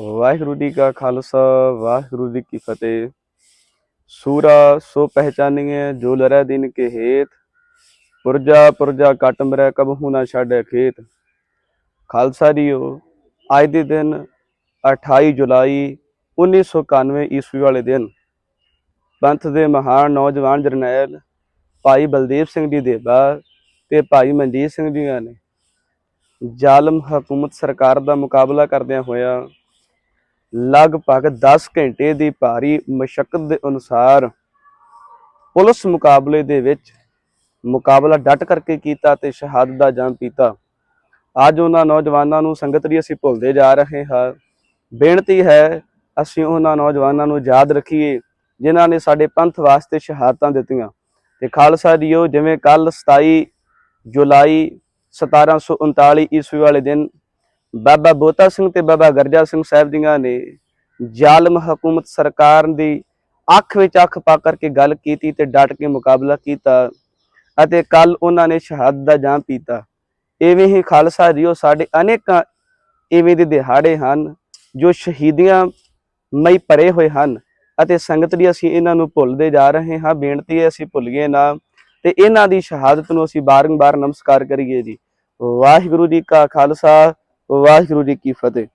ਵਾਹਿਗੁਰੂ ਜੀ ਕਾ ਖਾਲਸਾ, ਵਾਹਿਗੁਰੂ ਜੀ ਕੀ ਫਤਿਹ। ਸੂਰਾ ਸੋ ਪਹਿਚਾਨੀਏ ਜੋ ਲਰੈ ਦਿਨ ਕੇ ਹੇਤ। ਪੁਰਜਾ ਪੁਰਜਾ ਕਟ ਮਰੈ ਕਬਹੂ ਨਾ ਛਾੜੈ ਖੇਤ। ਖਾਲਸਾ ਜੀਓ, ਅੱਜ ਦੇ ਦਿਨ 28 ਜੁਲਾਈ 1991 ਈਸਵੀ ਵਾਲੇ ਦਿਨ। ਪੰਥ ਦੇ ਮਹਾਨ ਨੌਜਵਾਨ ਜਰਨੈਲ ਭਾਈ ਬਲਦੇਵ ਸਿੰਘ ਜੀ ਦੇਬਾ ਤੇ ਭਾਈ ਮਨਜੀਤ ਸਿੰਘ ਜੀਆਂ ਨੇ। ਜ਼ਾਲਮ ਹਕੂਮਤ ਸਰਕਾਰ ਦਾ ਮੁਕਾਬਲਾ ਕਰਦਿਆਂ ਹੋਇਆ ਲਗਭਗ 10 ਘੰਟੇ ਦੀ ਭਾਰੀ ਮਸ਼ੱਕਤ ਦੇ ਅਨੁਸਾਰ ਪੁਲਿਸ ਮੁਕਾਬਲੇ ਦੇ ਵਿੱਚ ਮੁਕਾਬਲਾ ਡਟ ਕਰਕੇ ਕੀਤਾ ਤੇ ਸ਼ਹਾਦਤ ਦਾ ਜਾਮ ਪੀਤਾ। ਅੱਜ ਉਹਨਾਂ ਨੌਜਵਾਨਾਂ ਨੂੰ ਸੰਗਤ ਲਈ ਅਸੀਂ ਭੁੱਲਦੇ ਜਾ ਰਹੇ ਹਾਂ। ਬੇਨਤੀ ਹੈ, ਅਸੀਂ ਉਹਨਾਂ ਨੌਜਵਾਨਾਂ ਨੂੰ ਯਾਦ ਰੱਖੀਏ, ਜਿਨ੍ਹਾਂ ਨੇ ਸਾਡੇ ਪੰਥ ਵਾਸਤੇ ਸ਼ਹਾਦਤਾਂ ਦਿੱਤੀਆਂ। ਤੇ ਖਾਲਸਾ ਜੀਓ, ਜਿਵੇਂ ਕੱਲ 27 ਜੁਲਾਈ 1739 ਈਸਵੀ ਵਾਲੇ ਦਿਨ ਬਾਬਾ ਬੋਤਾ ਸਿੰਘ ਤੇ ਬਾਬਾ ਗਰਜਾ ਸਿੰਘ ਸਾਹਿਬ ਜੀਆਂ ਨੇ ਜ਼ਾਲਮ ਹਕੂਮਤ ਸਰਕਾਰ ਦੀ ਅੱਖ ਵਿੱਚ ਅੱਖ ਪਾ ਕਰਕੇ ਗੱਲ ਕੀਤੀ ਤੇ ਡਟ ਕੇ ਮੁਕਾਬਲਾ ਕੀਤਾ ਅਤੇ ਕੱਲ ਉਹਨਾਂ ਨੇ ਸ਼ਹਾਦਤ ਦਾ ਜਾਮ ਪੀਤਾ। ਇਵੇਂ ਹੀ ਖਾਲਸਾ ਜੀਓ, ਸਾਡੇ ਅਨੇਕਾਂ ਇਵੇਂ ਦੇ ਦਿਹਾੜੇ ਹਨ ਜੋ ਸ਼ਹੀਦੀਆਂ ਮਈ ਭਰੇ ਹੋਏ ਹਨ ਅਤੇ ਸੰਗਤ ਦੀ ਅਸੀਂ ਇਹਨਾਂ ਨੂੰ ਭੁੱਲਦੇ ਜਾ ਰਹੇ ਹਾਂ। ਬੇਨਤੀ ਹੈ, ਅਸੀਂ ਭੁੱਲੀਏ ਨਾ ਤੇ ਇਹਨਾਂ ਦੀ ਸ਼ਹਾਦਤ ਨੂੰ ਅਸੀਂ ਬਾਰੰਬਾਰ ਨਮਸਕਾਰ ਕਰੀਏ ਜੀ। ਵਾਹਿਗੁਰੂ ਜੀ ਕਾ ਖਾਲਸਾ ਵਾਹਿਗੁਰੂ ਜੀ ਕੀ ਫਤਿਹ।